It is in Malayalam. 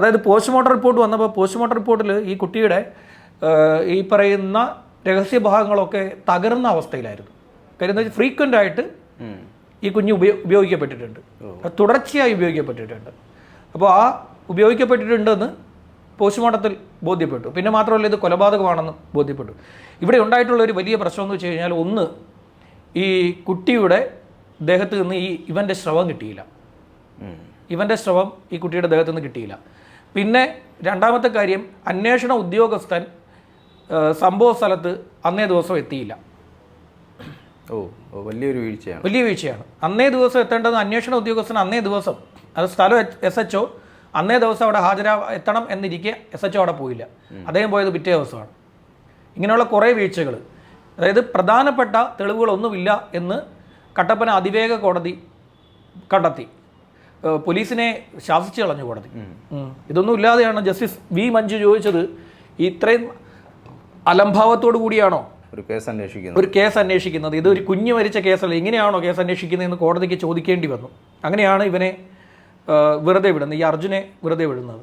അതായത് പോസ്റ്റ്മോർട്ടം റിപ്പോർട്ട് വന്നപ്പോൾ പോസ്റ്റ്മോർട്ടം റിപ്പോർട്ടിൽ ഈ കുട്ടിയുടെ ഈ പറയുന്ന രഹസ്യഭാഗങ്ങളൊക്കെ തകർന്ന അവസ്ഥയിലായിരുന്നു. കാര്യം എന്താ വെച്ചാൽ ഫ്രീക്വന്റ് ആയിട്ട് ഈ കുഞ്ഞ് ഉപയോ ഉപയോഗിക്കപ്പെട്ടിട്ടുണ്ട്. തുടർച്ചയായി ഉപയോഗിക്കപ്പെട്ടിട്ടുണ്ട്. അപ്പോൾ ആ ഉപയോഗിക്കപ്പെട്ടിട്ടുണ്ടെന്ന് പോസ്റ്റ്മോർട്ടത്തിൽ ബോധ്യപ്പെട്ടു. പിന്നെ മാത്രമല്ല ഇത് കൊലപാതകമാണെന്ന് ബോധ്യപ്പെട്ടു. ഇവിടെ ഉണ്ടായിട്ടുള്ള ഒരു വലിയ പ്രശ്നം എന്ന് വെച്ച് കഴിഞ്ഞാൽ ഒന്ന് ഈ കുട്ടിയുടെ ദേഹത്ത് നിന്ന് ഈ ഇവന്റെ ശ്രവം കിട്ടിയില്ല. ഇവന്റെ ശ്രവം ഈ കുട്ടിയുടെ ദേഹത്ത് നിന്ന് കിട്ടിയില്ല. പിന്നെ രണ്ടാമത്തെ കാര്യം അന്വേഷണ ഉദ്യോഗസ്ഥൻ സംഭവ സ്ഥലത്ത് അന്നേ ദിവസം എത്തിയില്ല. ഓ വലിയൊരു വീഴ്ചയാണ്. വലിയ വീഴ്ചയാണ്. അന്നേ ദിവസം എത്തേണ്ടത് അന്വേഷണ ഉദ്യോഗസ്ഥൻ അന്നേ ദിവസം. അത് സ്ഥലം എസ് എച്ച് ഒ അന്നേ ദിവസം അവിടെ ഹാജരാ എത്തണം എന്നിരിക്കെ എസ് എച്ച് ഒ അവിടെ പോയില്ല. അദ്ദേഹം പോയത് പിറ്റേ ദിവസമാണ്. ഇങ്ങനെയുള്ള കുറേ വീഴ്ചകൾ അതായത് പ്രധാനപ്പെട്ട തെളിവുകളൊന്നുമില്ല എന്ന് കട്ടപ്പന അതിവേഗ കോടതി കണ്ടെത്തി. പോലീസിനെ ശാസിച്ചു കളഞ്ഞു കോടതി. ഇതൊന്നും ഇല്ലാതെയാണ് ജസ്റ്റിസ് വി മഞ്ജു ചോദിച്ചത് ഇത്രയും അലംഭാവത്തോടു കൂടിയാണോ ഒരു കേസ് അന്വേഷിക്കുന്നത്? ഒരു കേസ് അന്വേഷിക്കുന്നത്? ഇത് ഒരു കുഞ്ഞു മരിച്ച കേസല്ല ഇങ്ങനെയാണോ കേസ് അന്വേഷിക്കുന്നതെന്ന് കോടതിക്ക് ചോദിക്കേണ്ടി വന്നു. അങ്ങനെയാണ് ഇവനെ വെറുതെ വിടുന്നത്. ഈ അർജുനെ വെറുതെ വിടുന്നത്.